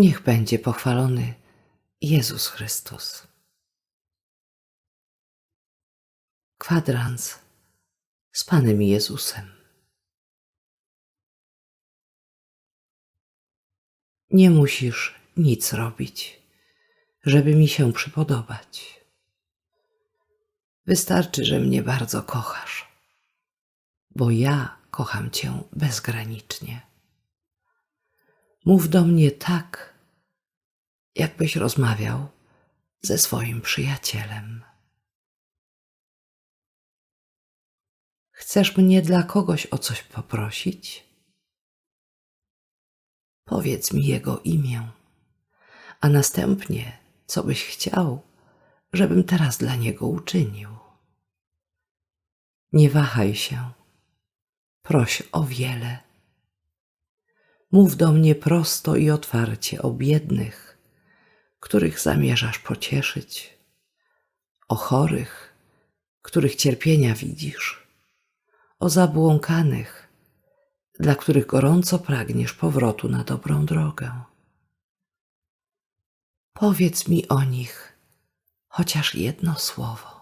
Niech będzie pochwalony Jezus Chrystus. Kwadrans z Panem Jezusem. Nie musisz nic robić, żeby mi się przypodobać. Wystarczy, że mnie bardzo kochasz, bo ja kocham Cię bezgranicznie. Mów do mnie tak, jakbyś rozmawiał ze swoim przyjacielem. Chcesz mnie dla kogoś o coś poprosić? Powiedz mi jego imię, a następnie, co byś chciał, żebym teraz dla niego uczynił. Nie wahaj się, proś o wiele. Mów do mnie prosto i otwarcie o biednych, których zamierzasz pocieszyć, o chorych, których cierpienia widzisz, o zabłąkanych, dla których gorąco pragniesz powrotu na dobrą drogę. Powiedz mi o nich chociaż jedno słowo.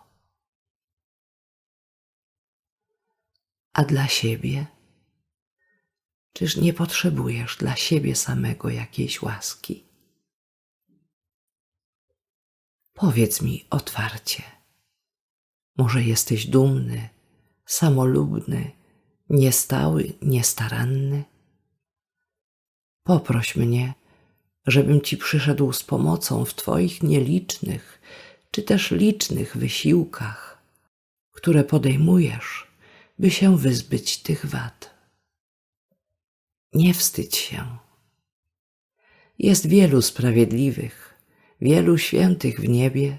A dla siebie? Czyż nie potrzebujesz dla siebie samego jakiejś łaski? Powiedz mi otwarcie. Może jesteś dumny, samolubny, niestały, niestaranny? Poproś mnie, żebym ci przyszedł z pomocą w Twoich nielicznych, czy też licznych wysiłkach, które podejmujesz, by się wyzbyć tych wad. Nie wstydź się. Jest wielu sprawiedliwych, wielu świętych w niebie,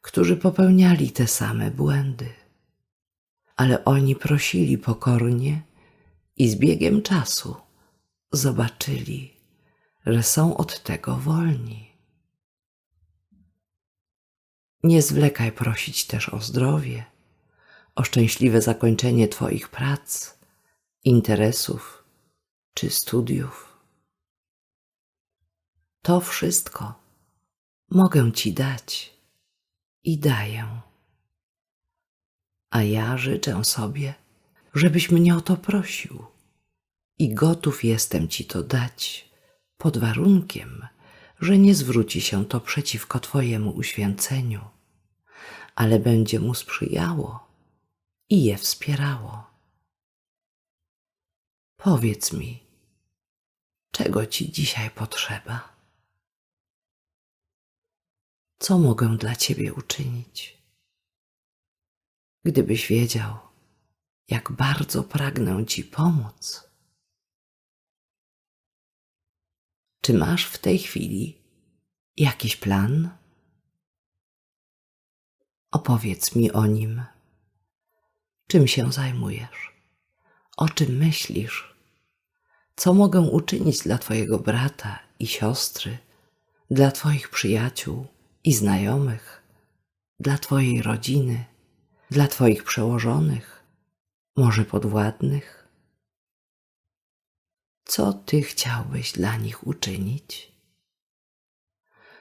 którzy popełniali te same błędy. Ale oni prosili pokornie i z biegiem czasu zobaczyli, że są od tego wolni. Nie zwlekaj prosić też o zdrowie, o szczęśliwe zakończenie Twoich prac, interesów czy studiów. To wszystko mogę Ci dać i daję. A ja życzę sobie, żebyś mnie o to prosił i gotów jestem Ci to dać pod warunkiem, że nie zwróci się to przeciwko Twojemu uświęceniu, ale będzie mu sprzyjało i je wspierało. Powiedz mi, czego Ci dzisiaj potrzeba? Co mogę dla Ciebie uczynić? Gdybyś wiedział, jak bardzo pragnę Ci pomóc. Czy masz w tej chwili jakiś plan? Opowiedz mi o nim. Czym się zajmujesz? O czym myślisz? Co mogę uczynić dla Twojego brata i siostry, dla Twoich przyjaciół i znajomych, dla Twojej rodziny, dla Twoich przełożonych, może podwładnych? Co Ty chciałbyś dla nich uczynić?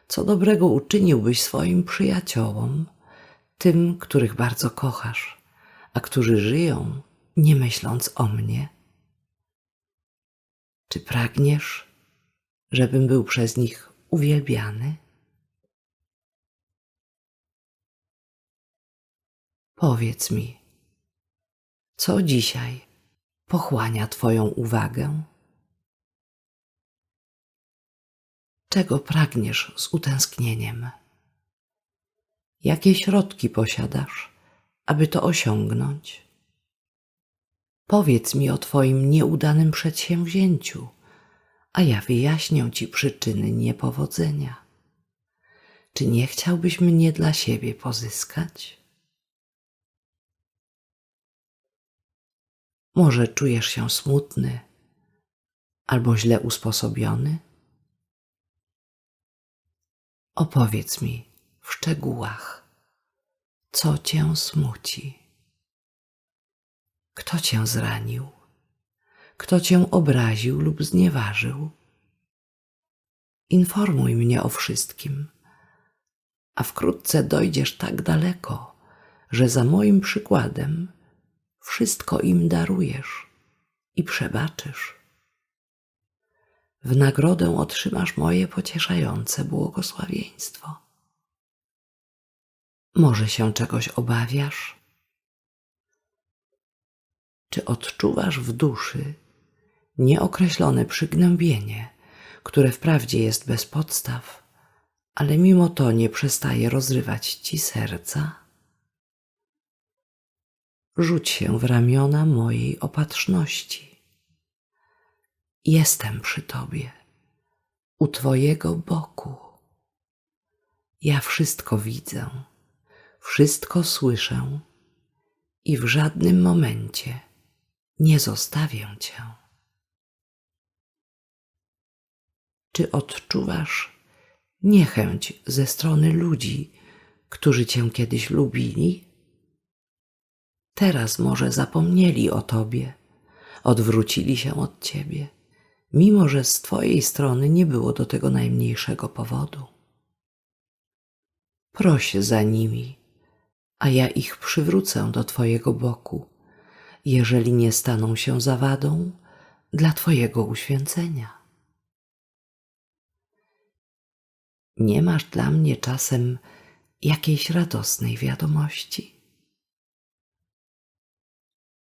Co dobrego uczyniłbyś swoim przyjaciołom, tym, których bardzo kochasz, a którzy żyją, nie myśląc o mnie? Czy pragniesz, żebym był przez nich uwielbiany? Powiedz mi, co dzisiaj pochłania Twoją uwagę? Czego pragniesz z utęsknieniem? Jakie środki posiadasz, aby to osiągnąć? Powiedz mi o Twoim nieudanym przedsięwzięciu, a ja wyjaśnię Ci przyczyny niepowodzenia. Czy nie chciałbyś mnie dla siebie pozyskać? Może czujesz się smutny albo źle usposobiony? Opowiedz mi w szczegółach, co cię smuci. Kto cię zranił? Kto cię obraził lub znieważył? Informuj mnie o wszystkim, a wkrótce dojdziesz tak daleko, że za moim przykładem wszystko im darujesz i przebaczysz. W nagrodę otrzymasz moje pocieszające błogosławieństwo. Może się czegoś obawiasz? Czy odczuwasz w duszy nieokreślone przygnębienie, które wprawdzie jest bez podstaw, ale mimo to nie przestaje rozrywać ci serca? Rzuć się w ramiona mojej opatrzności. Jestem przy tobie, u twojego boku. Ja wszystko widzę, wszystko słyszę i w żadnym momencie nie zostawię cię. Czy odczuwasz niechęć ze strony ludzi, którzy cię kiedyś lubili? Teraz może zapomnieli o tobie, odwrócili się od ciebie, mimo że z twojej strony nie było do tego najmniejszego powodu. Proś za nimi, a ja ich przywrócę do twojego boku, jeżeli nie staną się zawadą dla twojego uświęcenia. Nie masz dla mnie czasem jakiejś radosnej wiadomości?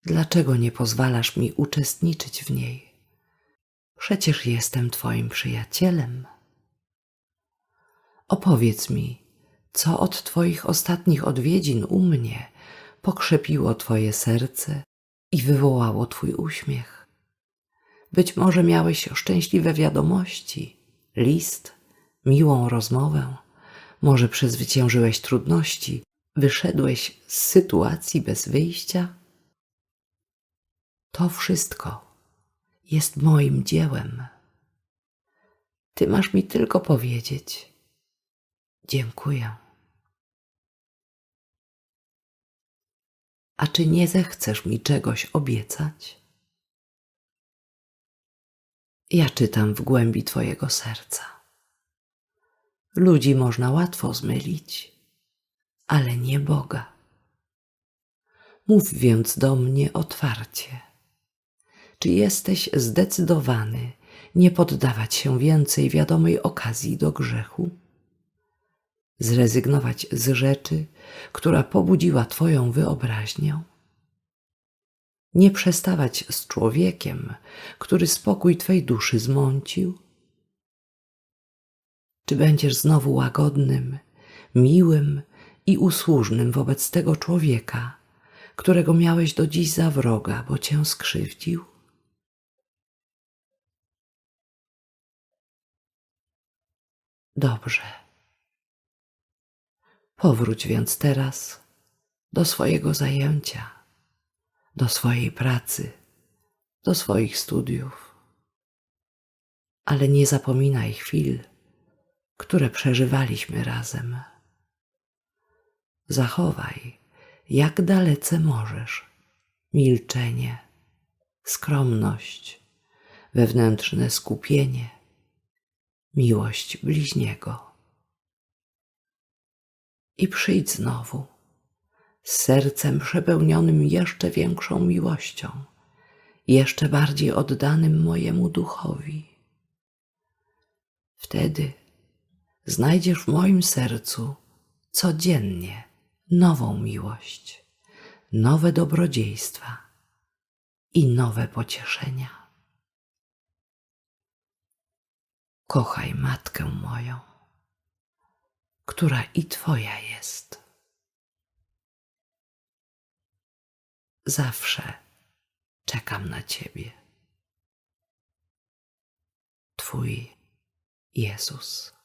Dlaczego nie pozwalasz mi uczestniczyć w niej? Przecież jestem Twoim przyjacielem. Opowiedz mi, co od Twoich ostatnich odwiedzin u mnie pokrzepiło Twoje serce i wywołało Twój uśmiech. Być może miałeś szczęśliwe wiadomości, list, miłą rozmowę, może przezwyciężyłeś trudności, wyszedłeś z sytuacji bez wyjścia? To wszystko jest moim dziełem. Ty masz mi tylko powiedzieć: Dziękuję. A czy nie zechcesz mi czegoś obiecać? Ja czytam w głębi Twojego serca. Ludzi można łatwo zmylić, ale nie Boga. Mów więc do mnie otwarcie. Czy jesteś zdecydowany nie poddawać się więcej wiadomej okazji do grzechu? Zrezygnować z rzeczy, która pobudziła Twoją wyobraźnię? Nie przestawać z człowiekiem, który spokój Twej duszy zmącił? Czy będziesz znowu łagodnym, miłym i usłużnym wobec tego człowieka, którego miałeś do dziś za wroga, bo cię skrzywdził? Dobrze. Powróć więc teraz do swojego zajęcia, do swojej pracy, do swoich studiów. Ale nie zapominaj chwil, które przeżywaliśmy razem. Zachowaj, jak dalece możesz, milczenie, skromność, wewnętrzne skupienie miłość bliźniego. I przyjdź znowu, z sercem przepełnionym jeszcze większą miłością, jeszcze bardziej oddanym mojemu duchowi. Wtedy znajdziesz w moim sercu codziennie nową miłość, nowe dobrodziejstwa i nowe pocieszenia. Kochaj matkę moją, która i Twoja jest. Zawsze czekam na Ciebie. Twój Jezus.